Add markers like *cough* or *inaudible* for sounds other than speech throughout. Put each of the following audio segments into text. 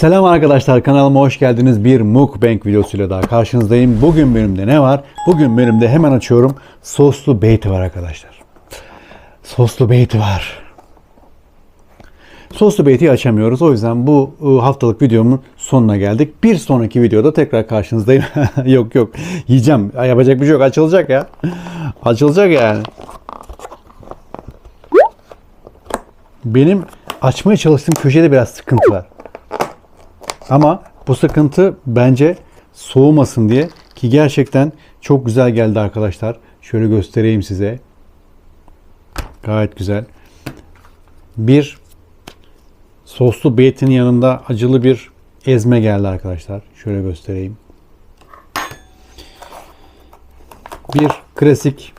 Selam arkadaşlar kanalıma hoş geldiniz. Bir mukbang videosuyla daha karşınızdayım. Bugün bölümde ne var? Bugün bölümde hemen açıyorum. Soslu beyti var arkadaşlar. Soslu beyti var. Soslu beyti açamıyoruz. O yüzden bu e, haftalık videomun sonuna geldik. Bir sonraki videoda tekrar karşınızdayım. *laughs* yok yok. Yiyeceğim. Yapacak bir şey yok. Açılacak ya. Açılacak yani. Benim açmaya çalıştığım köşede biraz sıkıntı var. Ama bu sıkıntı bence soğumasın diye ki gerçekten çok güzel geldi arkadaşlar. Şöyle göstereyim size. Gayet güzel. Bir soslu beytin yanında acılı bir ezme geldi arkadaşlar. Şöyle göstereyim. Bir klasik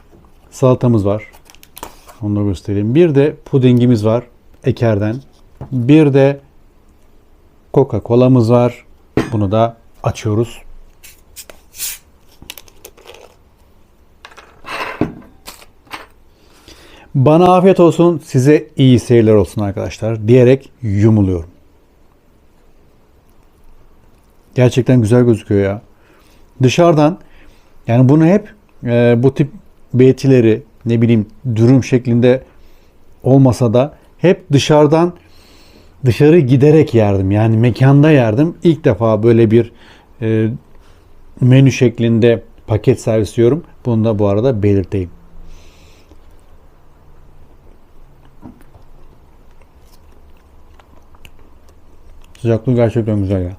salatamız var. Onu da göstereyim. Bir de pudingimiz var. Eker'den. Bir de Coca-Cola'mız var. Bunu da açıyoruz. Bana afiyet olsun, size iyi seyirler olsun arkadaşlar diyerek yumuluyorum. Gerçekten güzel gözüküyor ya. Dışarıdan yani bunu hep e, bu tip beytileri ne bileyim dürüm şeklinde olmasa da hep dışarıdan dışarı giderek yerdim. Yani mekanda yerdim. İlk defa böyle bir e, menü şeklinde paket servis yiyorum. Bunu da bu arada belirteyim. Sıcaklığı gerçekten güzel ya.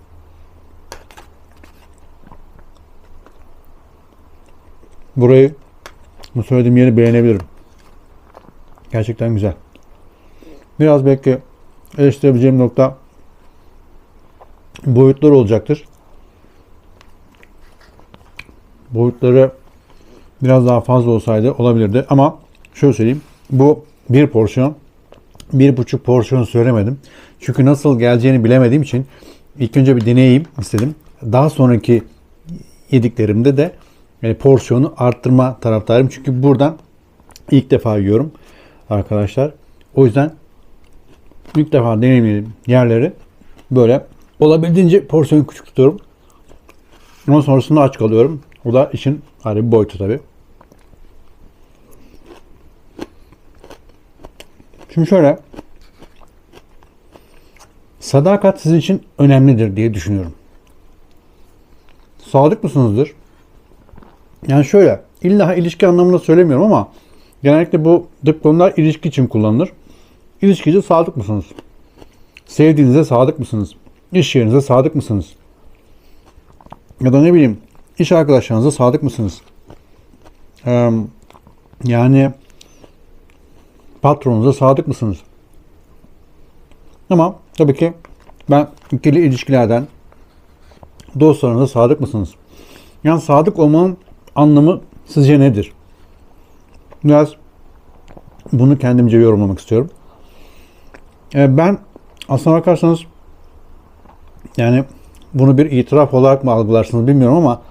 Burayı bu söylediğim yeri beğenebilirim. Gerçekten güzel. Biraz belki eleştirebileceğim nokta boyutlar olacaktır. Boyutları biraz daha fazla olsaydı olabilirdi ama şöyle söyleyeyim. Bu bir porsiyon. Bir buçuk porsiyon söylemedim. Çünkü nasıl geleceğini bilemediğim için ilk önce bir deneyeyim istedim. Daha sonraki yediklerimde de e, porsiyonu arttırma taraftarıyım. Çünkü buradan ilk defa yiyorum arkadaşlar. O yüzden ilk defa deneyimlediğim yerleri böyle olabildiğince porsiyonu küçük tutuyorum. Ama sonrasında aç kalıyorum. O da işin ayrı bir boyutu tabi. Şimdi şöyle sadakat sizin için önemlidir diye düşünüyorum. Sadık mısınızdır? Yani şöyle illa ilişki anlamında söylemiyorum ama genellikle bu diplomlar ilişki için kullanılır. İlişkide sadık mısınız? Sevdiğinize sadık mısınız? İş yerinize sadık mısınız? Ya da ne bileyim iş arkadaşlarınıza sadık mısınız? Ee, yani patronunuza sadık mısınız? Ama tabii ki ben ikili ilişkilerden dostlarınıza sadık mısınız? Yani sadık olmanın anlamı sizce nedir? Biraz bunu kendimce yorumlamak istiyorum. Ee, ben aslına bakarsanız yani bunu bir itiraf olarak mı algılarsınız bilmiyorum ama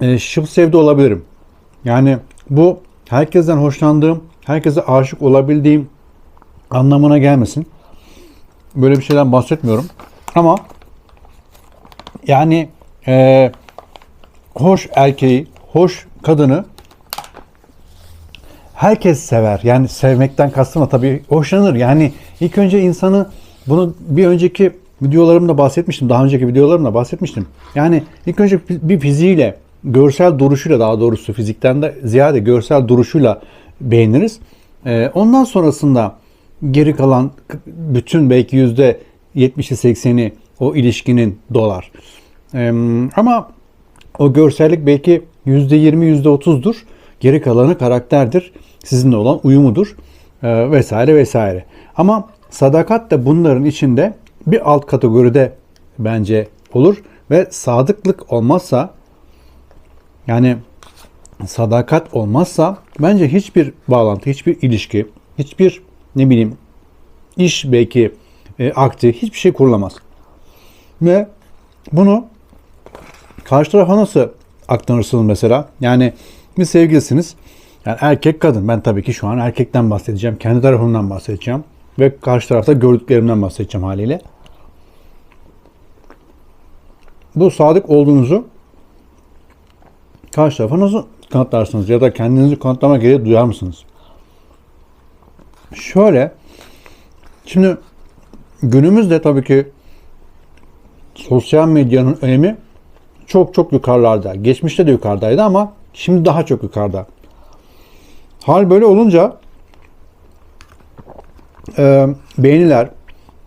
e, şıp sevdi olabilirim. Yani bu herkesten hoşlandığım, herkese aşık olabildiğim anlamına gelmesin. Böyle bir şeyden bahsetmiyorum. Ama yani e, hoş erkeği, hoş kadını herkes sever. Yani sevmekten kastım da tabii hoşlanır. Yani ilk önce insanı bunu bir önceki videolarımda bahsetmiştim. Daha önceki videolarımda bahsetmiştim. Yani ilk önce bir fiziğiyle, görsel duruşuyla daha doğrusu fizikten de ziyade görsel duruşuyla beğeniriz. Ee, ondan sonrasında geri kalan bütün belki yüzde 70'i 80'i o ilişkinin dolar. Ee, ama o görsellik belki yüzde 20 yüzde 30'dur. Geri kalanı karakterdir. Sizinle olan uyumudur. Ee, vesaire vesaire. Ama sadakat da bunların içinde bir alt kategoride bence olur. Ve sadıklık olmazsa yani sadakat olmazsa bence hiçbir bağlantı, hiçbir ilişki, hiçbir ne bileyim iş belki e, akti hiçbir şey kurulamaz. Ve bunu karşı tarafa nasıl aktarırsınız mesela? Yani bir sevgilisiniz. Yani erkek kadın. Ben tabii ki şu an erkekten bahsedeceğim. Kendi tarafımdan bahsedeceğim. Ve karşı tarafta gördüklerimden bahsedeceğim haliyle. bu sadık olduğunuzu karşı tarafa nasıl kanıtlarsınız ya da kendinizi kanıtlama gereği duyar mısınız? Şöyle, şimdi günümüzde tabii ki sosyal medyanın önemi çok çok yukarılarda. Geçmişte de yukarıdaydı ama şimdi daha çok yukarıda. Hal böyle olunca e, beğeniler,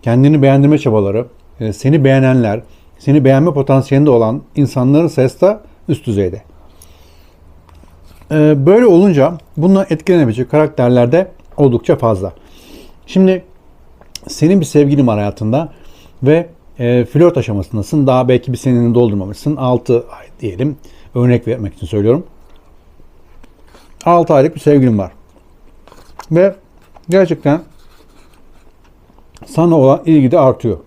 kendini beğendirme çabaları, e, seni beğenenler, seni beğenme potansiyelinde olan insanların sayısı da üst düzeyde. E, böyle olunca bununla etkilenebilecek karakterler de oldukça fazla. Şimdi senin bir sevgilin var hayatında ve e, flört aşamasındasın. Daha belki bir seneni doldurmamışsın. 6 ay diyelim. Örnek vermek için söylüyorum. 6 aylık bir sevgilin var. Ve gerçekten sana olan ilgi de artıyor.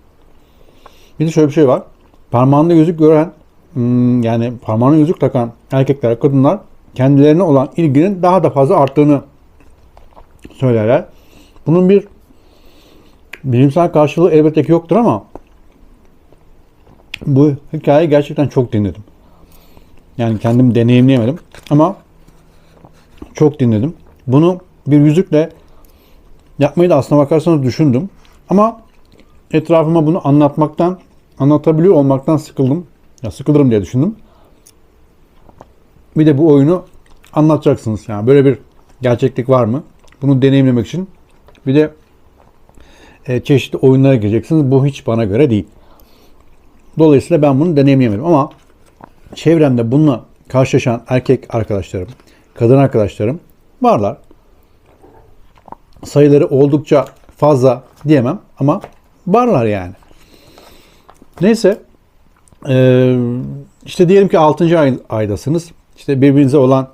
Bir de şöyle bir şey var. Parmağında yüzük gören hmm, yani parmağına yüzük takan erkekler, kadınlar kendilerine olan ilginin daha da fazla arttığını söylerler. Bunun bir bilimsel karşılığı elbette ki yoktur ama bu hikayeyi gerçekten çok dinledim. Yani kendim deneyimleyemedim ama çok dinledim. Bunu bir yüzükle yapmayı da aslına bakarsanız düşündüm. Ama etrafıma bunu anlatmaktan, anlatabiliyor olmaktan sıkıldım. Ya sıkılırım diye düşündüm. Bir de bu oyunu anlatacaksınız. Yani böyle bir gerçeklik var mı? Bunu deneyimlemek için bir de e, çeşitli oyunlara gireceksiniz. Bu hiç bana göre değil. Dolayısıyla ben bunu deneyimleyemedim ama çevremde bununla karşılaşan erkek arkadaşlarım, kadın arkadaşlarım varlar. Sayıları oldukça fazla diyemem ama varlar yani. Neyse ee, işte diyelim ki 6. Ay, aydasınız. İşte birbirinize olan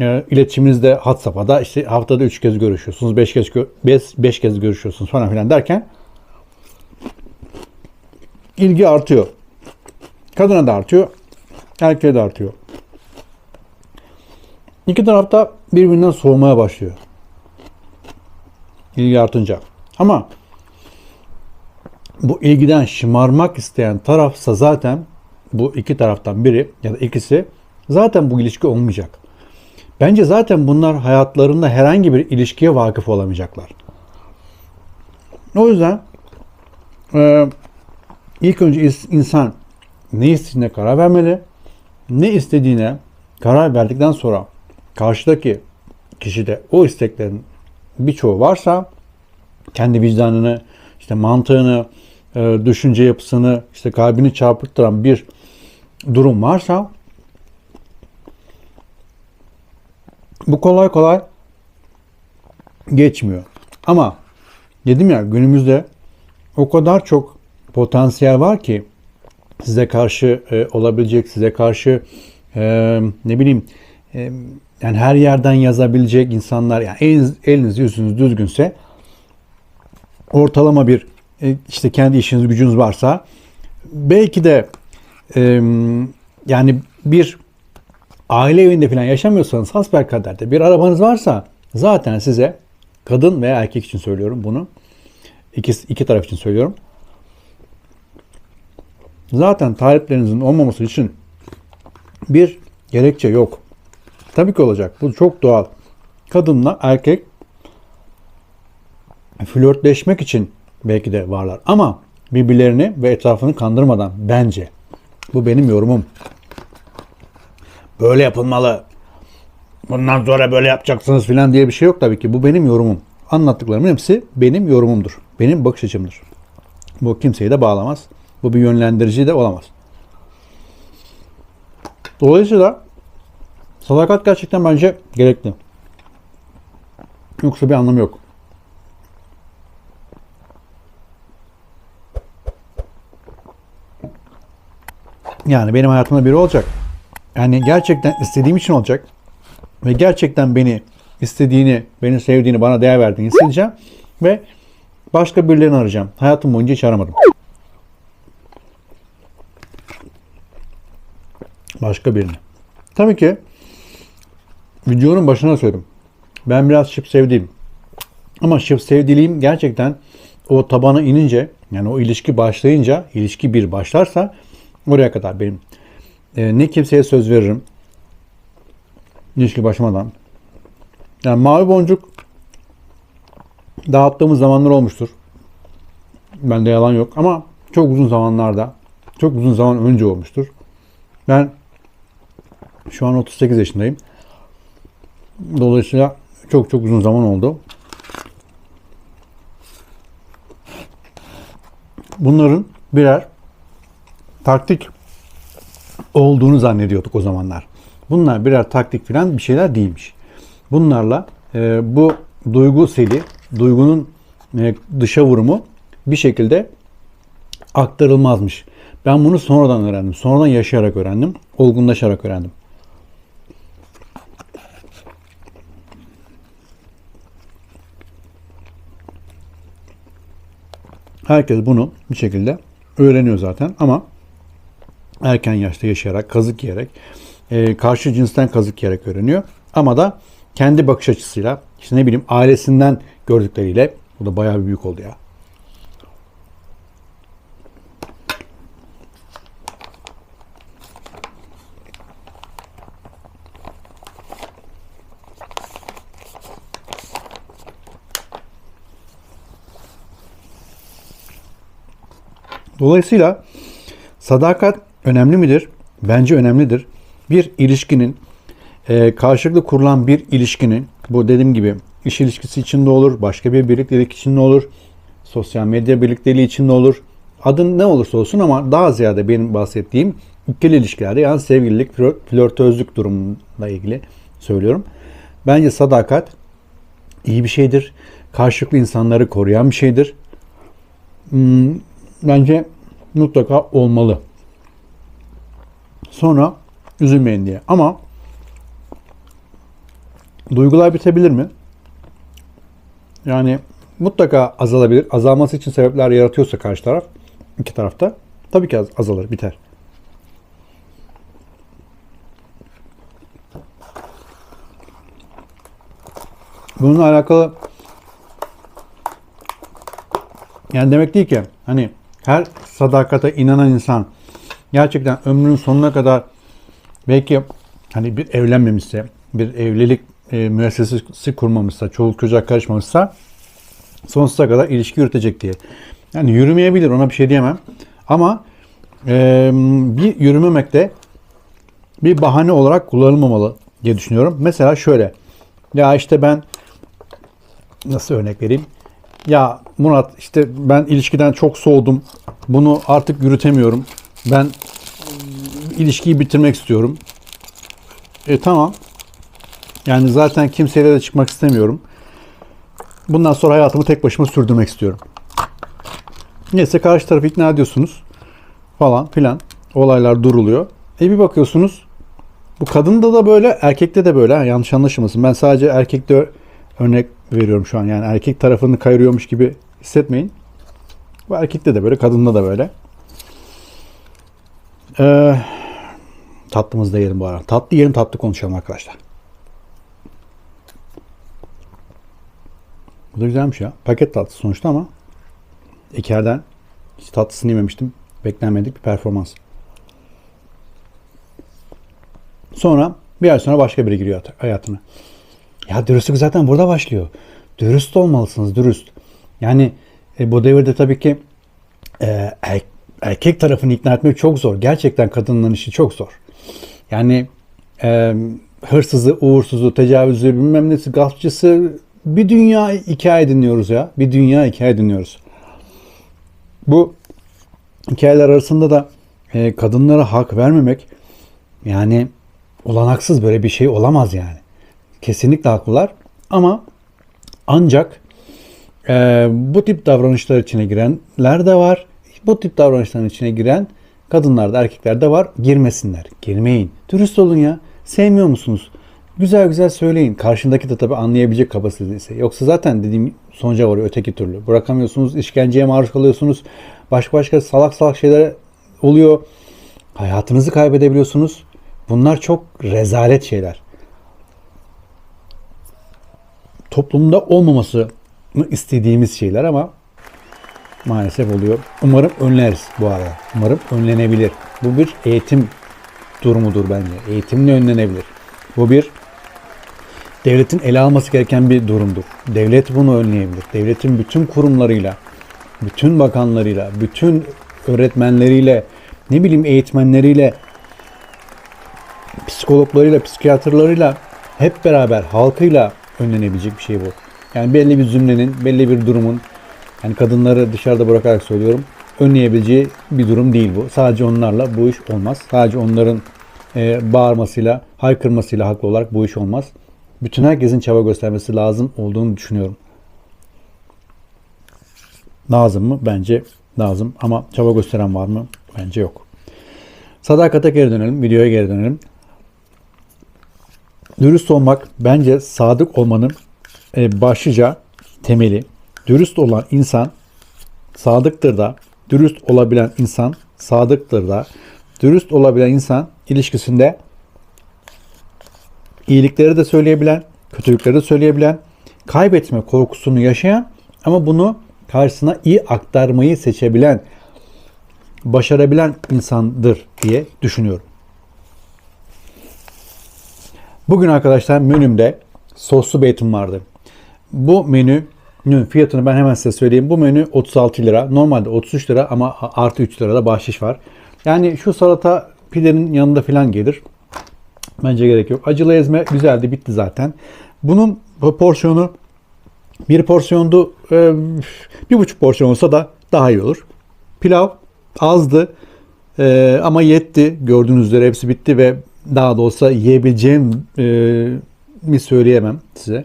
e, iletişiminizde hat safhada işte haftada 3 kez görüşüyorsunuz, 5 kez 5 5 kez görüşüyorsunuz falan filan derken ilgi artıyor. Kadına da artıyor, erkeğe de artıyor. İki tarafta birbirinden soğumaya başlıyor. İlgi artınca. Ama bu ilgiden şımarmak isteyen tarafsa zaten bu iki taraftan biri ya da ikisi zaten bu ilişki olmayacak. Bence zaten bunlar hayatlarında herhangi bir ilişkiye vakıf olamayacaklar. O yüzden e, ilk önce insan ne istediğine karar vermeli. Ne istediğine karar verdikten sonra karşıdaki kişide o isteklerin birçoğu varsa kendi vicdanını, işte mantığını, e, düşünce yapısını, işte kalbini çarpıttıran bir durum varsa bu kolay kolay geçmiyor. Ama dedim ya günümüzde o kadar çok potansiyel var ki size karşı e, olabilecek, size karşı e, ne bileyim yani her yerden yazabilecek insanlar yani eliniz, eliniz yüzünüz düzgünse ortalama bir e, işte kendi işiniz gücünüz varsa belki de yani bir aile evinde falan yaşamıyorsanız hasbelkaderde bir arabanız varsa zaten size kadın veya erkek için söylüyorum bunu. İki, iki taraf için söylüyorum. Zaten taleplerinizin olmaması için bir gerekçe yok. Tabii ki olacak. Bu çok doğal. Kadınla erkek flörtleşmek için belki de varlar. Ama birbirlerini ve etrafını kandırmadan bence. Bu benim yorumum. Böyle yapılmalı. Bundan sonra böyle yapacaksınız falan diye bir şey yok tabii ki. Bu benim yorumum. Anlattıklarımın hepsi benim yorumumdur. Benim bakış açımdır. Bu kimseyi de bağlamaz. Bu bir yönlendirici de olamaz. Dolayısıyla sadakat gerçekten bence gerekli. Yoksa bir anlamı yok. Yani benim hayatımda biri olacak. Yani gerçekten istediğim için olacak. Ve gerçekten beni istediğini, beni sevdiğini, bana değer verdiğini hissedeceğim. Ve başka birilerini arayacağım. Hayatım boyunca hiç aramadım. Başka birini. Tabii ki videonun başına söyledim. Ben biraz şıp sevdiğim. Ama şıp sevdiliğim gerçekten o tabana inince yani o ilişki başlayınca, ilişki bir başlarsa Oraya kadar benim. Ee, ne kimseye söz veririm. İlişki başlamadan. Yani mavi boncuk dağıttığımız zamanlar olmuştur. Bende yalan yok ama çok uzun zamanlarda, çok uzun zaman önce olmuştur. Ben şu an 38 yaşındayım. Dolayısıyla çok çok uzun zaman oldu. Bunların birer taktik olduğunu zannediyorduk o zamanlar. Bunlar birer taktik falan bir şeyler değilmiş. Bunlarla e, bu duygu seli, duygunun e, dışa vurumu bir şekilde aktarılmazmış. Ben bunu sonradan öğrendim. Sonradan yaşayarak öğrendim. Olgunlaşarak öğrendim. Herkes bunu bir şekilde öğreniyor zaten ama erken yaşta yaşayarak, kazık yiyerek, e, karşı cinsten kazık yiyerek öğreniyor. Ama da kendi bakış açısıyla, işte ne bileyim ailesinden gördükleriyle, bu da bayağı bir büyük oldu ya. Dolayısıyla sadakat önemli midir? Bence önemlidir. Bir ilişkinin e, karşılıklı kurulan bir ilişkinin bu dediğim gibi iş ilişkisi içinde olur, başka bir birliktelik içinde olur, sosyal medya birlikteliği içinde olur. Adın ne olursa olsun ama daha ziyade benim bahsettiğim ikili ilişkilerde yani sevgililik, flör- flörtözlük durumuyla ilgili söylüyorum. Bence sadakat iyi bir şeydir. Karşılıklı insanları koruyan bir şeydir. Bence mutlaka olmalı. Sonra üzülmeyin diye. Ama duygular bitebilir mi? Yani mutlaka azalabilir. Azalması için sebepler yaratıyorsa karşı taraf, iki tarafta tabii ki az- azalır, biter. Bununla alakalı yani demek değil ki hani her sadakate inanan insan gerçekten ömrünün sonuna kadar belki hani bir evlenmemişse, bir evlilik e, müessesesi kurmamışsa, çoluk çocuğa karışmamışsa sonsuza kadar ilişki yürütecek diye. Yani yürümeyebilir ona bir şey diyemem. Ama e, bir yürümemek de bir bahane olarak kullanılmamalı diye düşünüyorum. Mesela şöyle. Ya işte ben nasıl örnek vereyim? Ya Murat işte ben ilişkiden çok soğudum. Bunu artık yürütemiyorum. Ben ilişkiyi bitirmek istiyorum. E tamam. Yani zaten kimseyle de çıkmak istemiyorum. Bundan sonra hayatımı tek başıma sürdürmek istiyorum. Neyse karşı tarafı ikna ediyorsunuz. Falan filan. Olaylar duruluyor. E bir bakıyorsunuz bu kadında da böyle, erkekte de böyle. Yanlış anlaşılmasın. Ben sadece erkekte örnek veriyorum şu an. Yani erkek tarafını kayırıyormuş gibi hissetmeyin. Bu erkekte de böyle, kadında da böyle. Ee, tatlımızı da yiyelim bu ara. Tatlı yiyelim, tatlı konuşalım arkadaşlar. Bu da güzelmiş ya. Paket tatlısı sonuçta ama İker'den hiç tatlısını yememiştim. Beklenmedik bir performans. Sonra bir ay sonra başka biri giriyor hayat- hayatına. Ya dürüstlük zaten burada başlıyor. Dürüst olmalısınız, dürüst. Yani e, bu devirde tabii ki e, er- erkek tarafını ikna etmek çok zor. Gerçekten kadınların işi çok zor. Yani e, hırsızı, uğursuzu, tecavüzü, bilmem nesi, gaspçısı bir dünya hikaye dinliyoruz ya. Bir dünya hikaye dinliyoruz. Bu hikayeler arasında da e, kadınlara hak vermemek yani olanaksız böyle bir şey olamaz yani. Kesinlikle haklılar ama ancak e, bu tip davranışlar içine girenler de var. Bu tip davranışların içine giren kadınlar da erkekler de var. Girmesinler. Girmeyin. Dürüst olun ya. Sevmiyor musunuz? Güzel güzel söyleyin. Karşındaki de tabii anlayabilecek kapasitesi. Yoksa zaten dediğim sonuca varıyor öteki türlü. Bırakamıyorsunuz, işkenceye maruz kalıyorsunuz. Başka başka salak salak şeyler oluyor. Hayatınızı kaybedebiliyorsunuz. Bunlar çok rezalet şeyler. Toplumda olmaması istediğimiz şeyler ama maalesef oluyor. Umarım önleriz bu arada. Umarım önlenebilir. Bu bir eğitim durumudur bence. Eğitimle önlenebilir. Bu bir devletin ele alması gereken bir durumdur. Devlet bunu önleyebilir. Devletin bütün kurumlarıyla, bütün bakanlarıyla, bütün öğretmenleriyle, ne bileyim eğitmenleriyle, psikologlarıyla, psikiyatrlarıyla hep beraber halkıyla önlenebilecek bir şey bu. Yani belli bir cümlenin, belli bir durumun, yani kadınları dışarıda bırakarak söylüyorum, önleyebileceği bir durum değil bu. Sadece onlarla bu iş olmaz. Sadece onların e, bağırmasıyla, haykırmasıyla haklı olarak bu iş olmaz. Bütün herkesin çaba göstermesi lazım olduğunu düşünüyorum. Lazım mı? Bence lazım. Ama çaba gösteren var mı? Bence yok. Sadakate geri dönelim. Videoya geri dönelim. Dürüst olmak bence sadık olmanın e, başlıca temeli. Dürüst olan insan sadıktır da, dürüst olabilen insan sadıktır da, dürüst olabilen insan ilişkisinde iyilikleri de söyleyebilen, kötülükleri de söyleyebilen, kaybetme korkusunu yaşayan ama bunu karşısına iyi aktarmayı seçebilen, başarabilen insandır diye düşünüyorum. Bugün arkadaşlar menümde soslu beytun vardı. Bu menünün fiyatını ben hemen size söyleyeyim. Bu menü 36 lira. Normalde 33 lira ama artı 3 lira da bahşiş var. Yani şu salata pidenin yanında falan gelir. Bence gerek yok. Acılı ezme güzeldi bitti zaten. Bunun porsiyonu bir porsiyondu e, bir buçuk porsiyon olsa da daha iyi olur. Pilav azdı e, ama yetti. Gördüğünüz üzere hepsi bitti ve daha da olsa yiyebileceğim e, mi söyleyemem size.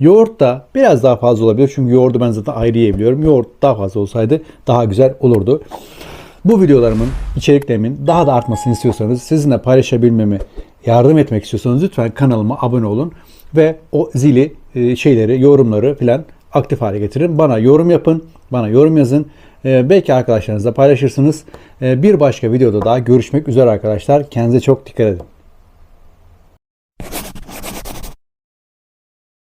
Yoğurt da biraz daha fazla olabilir. Çünkü yoğurdu ben zaten ayrı yiyebiliyorum. Yoğurt daha fazla olsaydı daha güzel olurdu. Bu videolarımın, içeriklerimin daha da artmasını istiyorsanız, sizinle paylaşabilmemi, yardım etmek istiyorsanız lütfen kanalıma abone olun ve o zili, e, şeyleri, yorumları filan aktif hale getirin. Bana yorum yapın, bana yorum yazın. E, belki arkadaşlarınızla paylaşırsınız. E, bir başka videoda daha görüşmek üzere arkadaşlar. Kendinize çok dikkat edin.